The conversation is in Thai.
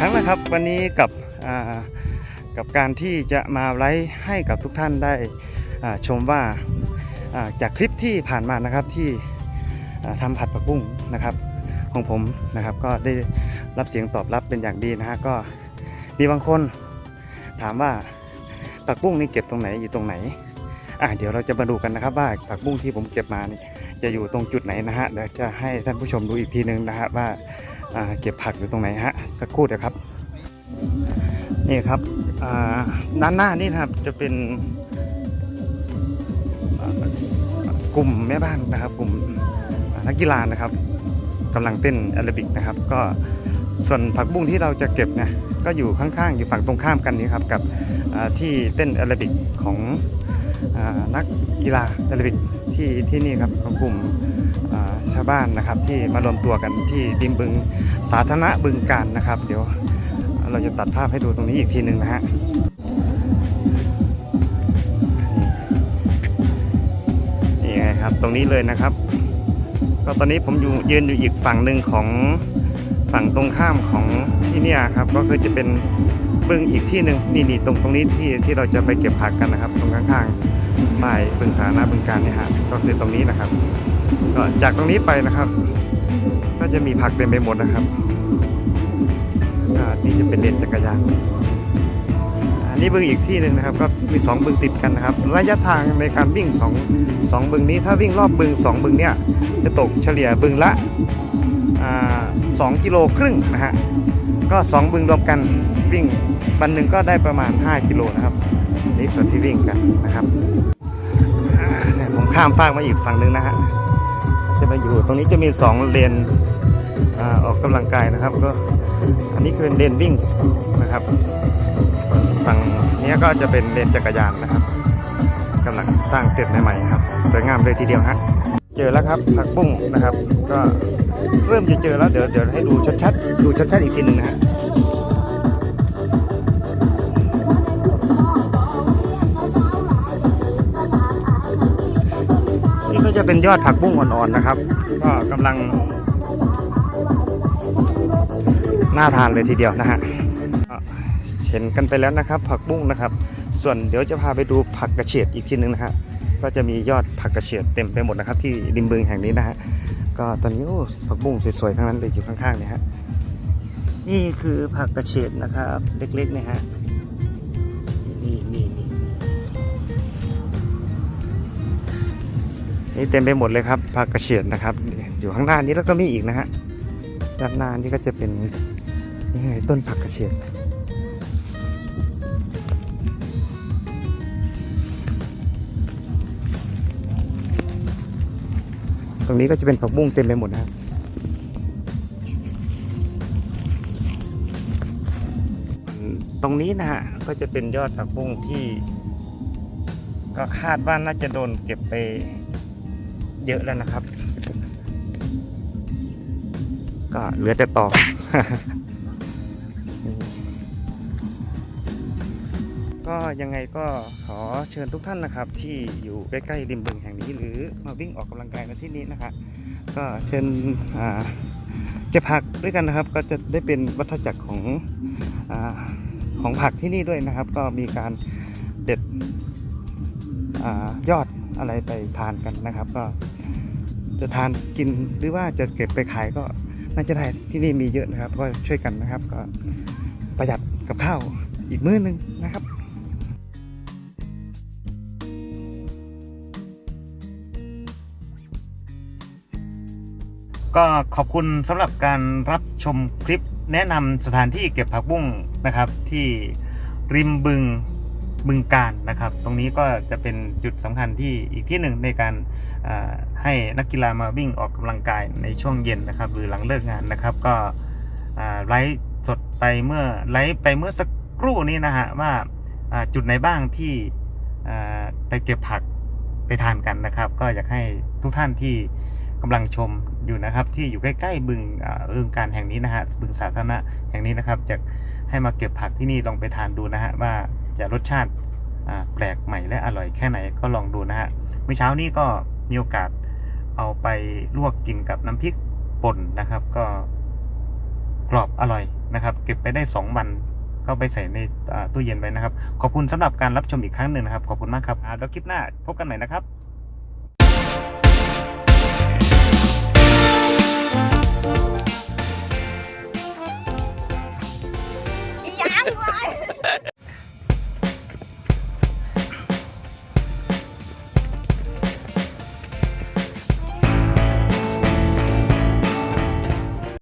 ครั้งนะครับวันนี้กับกับการที่จะมาไลฟ์ให้กับทุกท่านได้ชมว่าจากคลิปที่ผ่านมานะครับที่อ่าทำผัดผักบุ้งนะครับของผมนะครับก็ได้รับเสียงตอบรับเป็นอย่างดีนะฮะก็มีบางคนถามว่าผักบุ้งนี่เก็บตรงไหนอยู่ตรงไหนอะเดี๋ยวเราจะมาดูกันนะครับว่าผักบุ้งที่ผมเก็บมานี่จะอยู่ตรงจุดไหนนะฮะเดี๋ยวจะให้ท่านผู้ชมดูอีกทีนึงนะฮะว่าอ่า เก็บผักอยู่ตรงไหนฮะสักครู่เดี๋ยวครับนี่ครับด้านหน้านี่นะครับจะเป็นกลุ่มแม่บ้านนะครับ กลุ่มนักกีฬานะครับกำลังเต้นแอโรบิกนะครับ ก็ส่วนผักบุ้งที่เราจะเก็บนี่ยก็อยู่ข้างๆ อยู่ฝั่งตรงข้ามกันนี้ครับกับที่เต้นแอโรบิกของอนักกีฬาแอโรบิกที่ที่นี่ครับของกลุ่มาวบ้านนะครับ ที่มารวมตัวกันที่ดิมบึงสาธารณะบึงการนะครับ เดี๋ยวเราจะตัดภาพให้ดูตรงนี้อีกทีหนึ่งนะฮะนี่ไงครับตรงนี้เลยนะครับ ก็ตอนนี้ผมอยู่ยืนอยู่อีกฝั่งหนึ่งของฝั่งตรงข้ามของที่นี่ครับ ก็คือจะเป็นบึงอีกที่หนึ่งนี่นี่ตรงตรงนี้ที่ที่เราจะไปเก็บผักกันนะครับ ตรงข้างๆป้ายบึงสาธารณะบึงการเนี่ยฮะก็คือตรงนี้นะครับ ก็จากตรงนี้ไปนะครับ ก็จะมีผักเต็มไปหมดนะครับนี่จะเป็นเลนจักรยานอันนี้บึงอีกที่หนึ่งนะครับ ก็มีสองบึงติดกันนะครับ ระยะทางในการวิ่งสองสองบึงนี้ถ้าวิ่งรอบบึงสองบึงเนี่ยจะตกเฉลี่ยบึงละอ่าสองกิโลครึ่งนะฮะก็สองบึงรวมกันวิ่งวันหนึ่งก็ได้ประมาณ 5 กิโลนะครับนี่ส่วนที่วิ่งกันนะครับผมข้ามฟากมาอีกฝั่งหนึ่งนะฮะ จะมาอยู่ ตรงนี้จะมีสองเลนอออกกำลังกายนะครับ ก็อันนี้คือเลนวิ่งนะครับฝั่งนี้ก็จะเป็นเลนจักรยานนะครับกำลังสร้างเสร็จใหม่ๆครับสวยงามเลยทีเดียวฮะเจอแล้วครับผักบุ้งนะครับ ก็เริ่มจะเจอแล้วเดี๋ยวเดี๋ยวให้ดูชัดๆดูชัดๆอีกทีหนึ่งนะฮะ จะเป็นยอดผักบุ้งอ่อนๆนะครับ ก็กำลัง น่าทานเลยทีเดียวนะฮะเห็นกันไปแล้วนะครับ ผักบุ้งนะครับ ส่วนเดี๋ยวจะพาไปดูผักกระเฉดอีกทีหนึงนะฮะก็จะมียอดผักกระเฉดเต็มไปหมดนะครับ ที่ริมบึงแห่งนี้นะฮะก็ตอนนี้โอ้ผักบุ้งสวยๆทั้งนั้นเลยอยู่ข้างๆเนี่ยฮะนี่คือผักกระเฉดนะครับ เล็กๆเนี่ยฮะ นี่เต็มไปหมดเลยครับผักกระเฉดนะครับ อยู่ข้างหน้านี้แล้วก็มีอีกนะฮะด้านหน้านี่ก็จะเป็นนี่ไงต้นผักกระเฉดตรงนี้ก็จะเป็นผักบุ้งเต็มไปหมดนะครับตรงนี้นะฮะก็จะเป็นยอดผักบุ้งที่ ก็คาดว่าน่าจะโดนเก็บไป เยอะแล้วนะครับ ก็เหลือแต่ตอก็ยังไงก็ขอเชิญทุกท่านนะครับ ที่อยู่ใกล้ๆริมบึงแห่งนี้หรือมาวิ่งออกกำลังกายในที่นี้นะครับก็เชิญอ่าเก็บผักด้วยกันนะครับ ก็จะได้เป็นวัฏจักรของอาของผักที่นี่ด้วยนะครับ ก็มีการเด็ดอายอด อะไรไปทานกันนะครับ ก็จะทานกินหรือว่าจะเก็บไปขายก็น่าจะได้ที่นี่มีเยอะนะครับ ก็ช่วยกันนะครับ ก็ประหยัดกับข้าวอีกมื้อนึงนะครับก็ขอบคุณสำหรับการรับชมคลิปแนะนำสถานที่เก็บผักบุ้งนะครับ ที่ริมบึง บึงการนะครับ ตรงนี้ก็จะเป็นจุดสำคัญที่อีกที่หนึ่งในการให้นักกีฬามาวิ่งออกกำลังกายในช่วงเย็นนะครับ หรือหลังเลิกงานนะครับ ก็ไลฟ์สดไปเมื่อไลฟ์ไปเมื่อสักครู่นี้นะฮะว่าจุดไหนบ้างที่ไปเก็บผักไปทานกันนะครับ ก็อยากให้ทุกท่านที่กำลังชมอยู่นะครับ ที่อยู่ใกล้ๆบึงอ่าบึงการแห่งนี้นะฮะบึงสาธารณะแห่งนี้นะครับจะให้มาเก็บผักที่นี่ลองไปทานดูนะฮะว่า จะรสชาติแปลกใหม่และอร่อยแค่ไหนก็ลองดูนะฮะเมื่อเช้านี้ก็มีโอกาสเอาไปลวกกินกับน้ำพริกป่นนะครับ ก็กรอบอร่อยนะครับ เก็บไปได้ 2 วันก็ไปใส่ในตู้เย็นไว้นะครับ ขอบคุณสำหรับการรับชมอีกครั้งหนึ่งนะครับ ขอบคุณมากครับแล้วคลิปหน้าพบกันใหม่นะครับ